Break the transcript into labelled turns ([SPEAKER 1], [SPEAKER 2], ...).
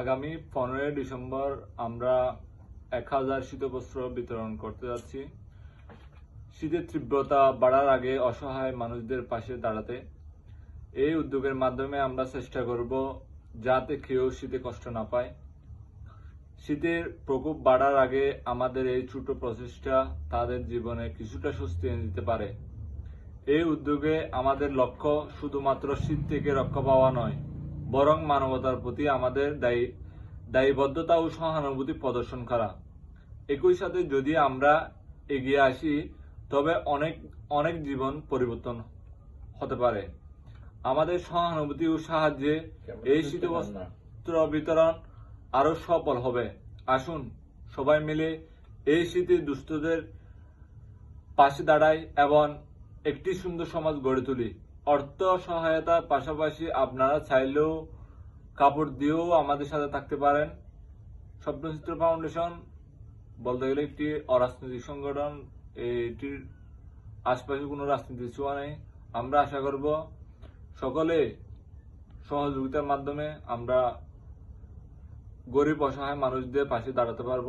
[SPEAKER 1] আগামী পনেরোই ডিসেম্বর আমরা এক হাজার শীতবস্ত্র বিতরণ করতে যাচ্ছি। শীতের তীব্রতা বাড়ার আগে অসহায় মানুষদের পাশে দাঁড়াতে। এই উদ্যোগের মাধ্যমে আমরা চেষ্টা করব যাতে কেউ শীতে কষ্ট না পায়। শীতের প্রকোপ বাড়ার আগে আমাদের এই ছোট প্রচেষ্টা তাদের জীবনে কিছুটা স্বস্তি এনে দিতে পারে। এই উদ্যোগে আমাদের লক্ষ্য শুধুমাত্র শীত থেকে রক্ষা পাওয়া নয় বরং মানবতার প্রতি আমাদের দায়ী দায়বদ্ধতা ও সহানুভূতি প্রদর্শন করা। একই সাথে যদি আমরা এগিয়ে আসি তবে অনেক অনেক জীবন পরিবর্তন হতে পারে। আমাদের সহানুভূতি ও সাহায্যে এই শীতবস্ত্র বিতরণ আরও সফল হবে। আসুন সবাই মিলে এই শীতে দুস্থদের পাশে দাঁড়াই এবং একটি সুন্দর সমাজ গড়ে তুলি। অর্থ সহায়তার পাশাপাশি আপনারা চাইলেও কাপড় দিয়েও আমাদের সাথে থাকতে পারেন। স্বপ্নচিত্র ফাউন্ডেশন বলতে গেলে একটি অরাজনৈতিক সংগঠন। এটির আশপাশে কোনো রাজনীতির ছোঁয়া নেই। আমরা আশা করব সকলে সহযোগিতার মাধ্যমে আমরা গরিব অসহায় মানুষদের পাশে দাঁড়াতে পারব।